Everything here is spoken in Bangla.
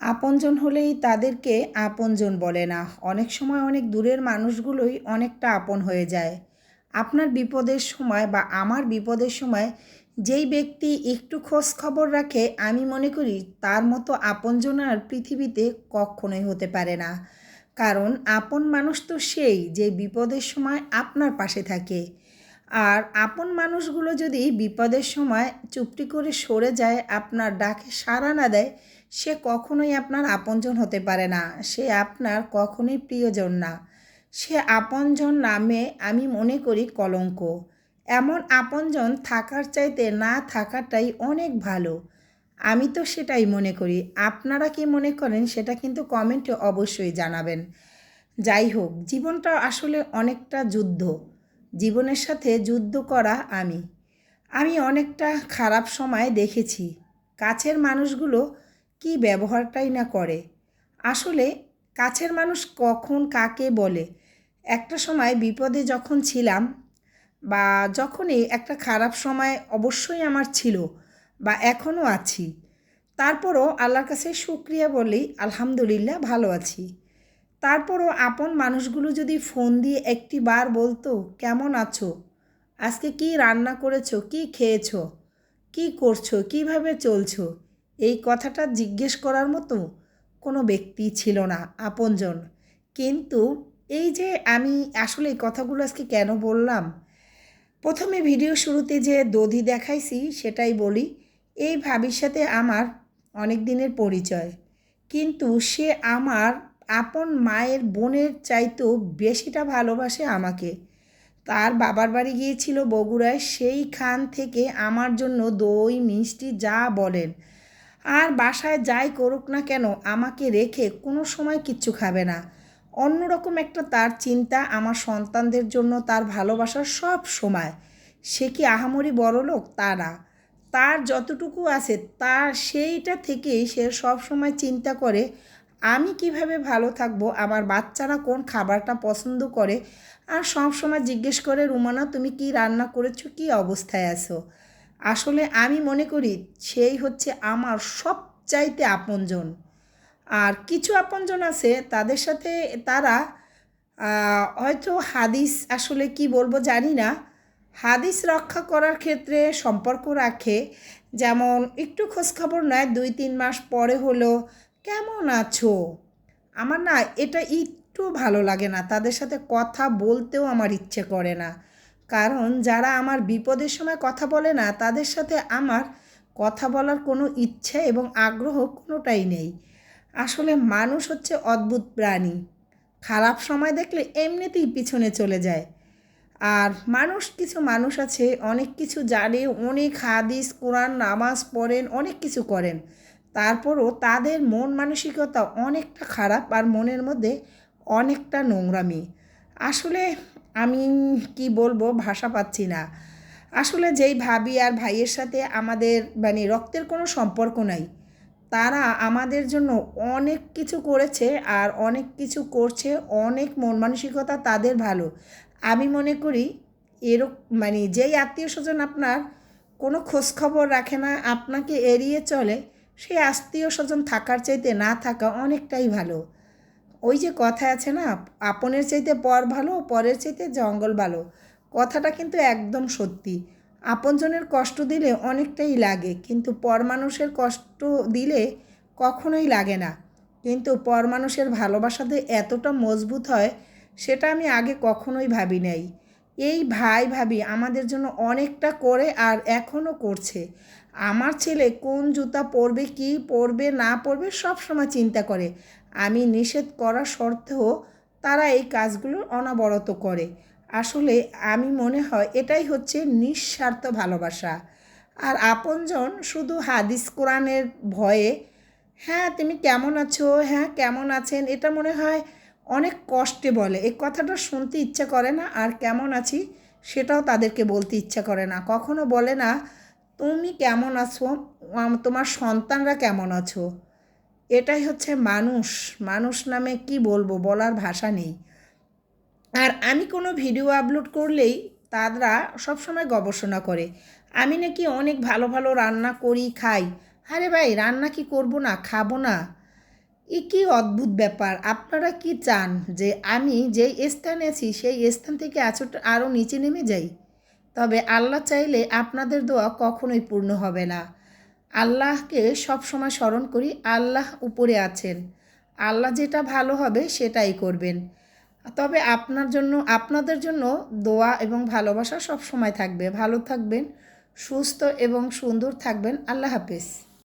আপনজন হলেই তাদেরকে আপনজন বলে না। অনেক সময় অনেক দূরের মানুষগুলোই অনেকটা আপন হয়ে যায়। আপনার বিপদের সময় বা আমার বিপদের সময় যেই ব্যক্তি একটু খোঁজ খবর রাখে, আমি মনে করি তার মতো আপনজন আর পৃথিবীতে কখনোই হতে পারে না। কারণ আপন মানুষ তো সেই যে বিপদের সময় আপনার পাশে থাকে। আর আপন মানুষগুলো যদি বিপদের সময় চুপটি করে সরে যায়, আপনার ডাকে সাড়া না দেয় সে কখনোই আপনার আপনজন হতে পারে না। সে আপনার কখনোই প্রিয়জন না। সে আপনজন নামে আমি মনে করি কলঙ্ক। এমন আপনজন থাকার চাইতে না থাকাটাই অনেক ভালো। আমি তো সেটাই মনে করি। আপনারা কি মনে করেন সেটা কিন্তু কমেন্টে অবশ্যই জানাবেন। যাই হোক, জীবনটা আসলে অনেকটা যুদ্ধ। জীবনের সাথে যুদ্ধ করা আমি। আমি অনেকটা খারাপ সময় দেখেছি। কাছের মানুষগুলো কি ব্যবহারটাই না করে। আসলে কাছের মানুষ কখন কাকে বলে? একটা সময় বিপদে যখন ছিলাম বা যখনই একটা খারাপ সময় অবশ্যই আমার ছিল বা এখনও আছি, তারপরও আল্লাহর কাছে শুক্রিয়া বলি, আলহামদুলিল্লাহ, ভালো আছি। তারপরও আপন মানুষগুলো যদি ফোন দিয়ে একটি বার বলতো, কেমন আছো? আজকে কি রান্না করেছ? কি খেয়েছো? কি করছ? কীভাবে চলছো? এই কথাটা জিজ্ঞেস করার মতো কোনো ব্যক্তি ছিল না, আপনজন। কিন্তু এই যে আমি আসলে এই কথাগুলো আজকে কেন বললাম? প্রথমে ভিডিও শুরুতে যে দধি দেখাইছি সেটাই বলি, এই ভাবির সাথে আমার অনেক দিনের পরিচয়। কিন্তু সে আমার আপন মায়ের বোনের চাইতেও বেশিটা ভালোবাসে আমাকে। তার বাবার বাড়ি গিয়েছিল বগুড়ায়, সেইখান থেকে আমার জন্য দই, মিষ্টি যা বলেন। আর বাসায় যাই করুক না কেন, আমাকে রেখে কোনো সময় কিচ্ছু খাবে না। অন্যরকম একটা তার চিন্তা আমার সন্তানদের জন্য তার ভালোবাসার সব সময়। সে কি আহামরি বড় লোক তা না। তার যতটুকু আছে তার সেইটা থেকেই সে সব সময় চিন্তা করে, আমি কীভাবে ভালো থাকব, আমার বাচ্চারা কোন খাবারটা পছন্দ করে? আর সব সময় জিজ্ঞেস করে, রুমানা, তুমি কি রান্না করেছ? কি অবস্থায় আছো? আসলে আমি মনে করি সেই হচ্ছে আমার সবচাইতে আপনজন। আর কিছু আপনজন আছে তাদের সাথে তারা হয়তো হাদিস আসলে কি বলব জানি না। হাদিস রক্ষা করার ক্ষেত্রে সম্পর্ক রাখে। যেমন একটু খোঁজখবর নেয়, দুই তিন মাস পরে হলো, কেমন আছো? আমার না এটা একটু ভালো লাগে না। তাদের সাথে কথা বলতেও আমার ইচ্ছে করে না। কারণ যারা আমার বিপদের সময় কথা বলে না, তাদের সাথে আমার কথা বলার কোনো ইচ্ছে এবং আগ্রহ কোনোটাই নেই। আসলে মানুষ হচ্ছে অদ্ভুত প্রাণী। খারাপ সময় দেখলে এমনিতেই পিছনে চলে যায়। আর মানুষ, কিছু মানুষ আছে, অনেক কিছু জানে, অনেক হাদিস, কোরআন, নামাজ পড়েন, অনেক কিছু করেন। তারপরও তাদের মন মানসিকতা অনেকটা খারাপ আর মনের মধ্যে অনেকটা নোংরামি। আসলে আমি কি বলব, ভাষা পাচ্ছি না। আসলে যেই ভাবি আর ভাইয়ের সাথে আমাদের মানে রক্তের কোনো সম্পর্ক নাই, তারা আমাদের জন্য অনেক কিছু করেছে আর অনেক কিছু করছে, অনেক মন মানসিকতা তাদের ভালো। আমি মনে করি এরক মানে যেই আত্মীয় স্বজন আপনার কোনো খোঁজখবর রাখে না, আপনাকে এড়িয়ে চলে, সেই আত্মীয় স্বজন থাকার চাইতে না থাকা অনেকটাই ভালো। ওই যে কথা আছে না, আপনের চাইতে পর ভালো, পরের চাইতে জঙ্গল ভালো। কথাটা কিন্তু একদম সত্যি। আপনজনের কষ্ট দিলে অনেকটাই লাগে, কিন্তু পর মানুষের কষ্ট দিলে কখনোই লাগে না। কিন্তু পর মানুষের ভালোবাসাতে এতটা মজবুত হয়, সেটা আমি আগে কখনোই ভাবি নাই। এই ভাই ভাবি আমাদের জন্য অনেকটা করে আর এখনও করছে। আমার ছেলে কোন জুতা পরবে, কি পরবে, না পরবে, সব সময় চিন্তা করে। আমি নিষেধ করা সত্ত্বেও তারা এই কাজগুলো অনবরত করে। আসলে আমি মনে হয় এটাই হচ্ছে নিঃস্বার্থ ভালোবাসা। আর আপনজন শুধু হাদিস কোরআনের ভয়ে হ্যাঁ তুমি কেমন আছো? হ্যাঁ কেমন আছেন? এটা মনে হয় অনেক কষ্টে বলে। এই কথাটা শুনতে ইচ্ছা করে না, আর কেমন আছি সেটাও তাদেরকে বলতে ইচ্ছা করে না। কখনো বলে না তুমি কেমন আছো? তোমার সন্তানরা কেমন আছো? এটাই হচ্ছে মানুষ। মানুষ নামে কি বলব? বলার ভাষা নেই। আর আমি কোনো ভিডিও আপলোড করলেই তারা সবসময় গবেষণা করে। আমি নাকি অনেক ভালো ভালো রান্না করি, খাই। আরে ভাই, রান্না কি করব না, খাব না? এ কি অদ্ভুত ব্যাপার। আপনারা কি চান যে আমি যেই স্থানে আছি, সেই স্থান থেকে আছোটা আরও নিচে নেমে যাই? তবে আল্লাহ চাইলে আপনাদের দোয়া কখনোই পূর্ণ হবে না। আল্লাহকে সবসময় স্মরণ করি, আল্লাহ উপরে আছেন। আল্লাহ যেটা ভালো হবে সেটাই করবেন। তবে আপনার জন্য, আপনাদের জন্য দোয়া এবং ভালোবাসা সব সময় থাকবে। ভালো থাকবেন, সুস্থ এবং সুন্দর থাকবেন। আল্লাহ হাফেজ।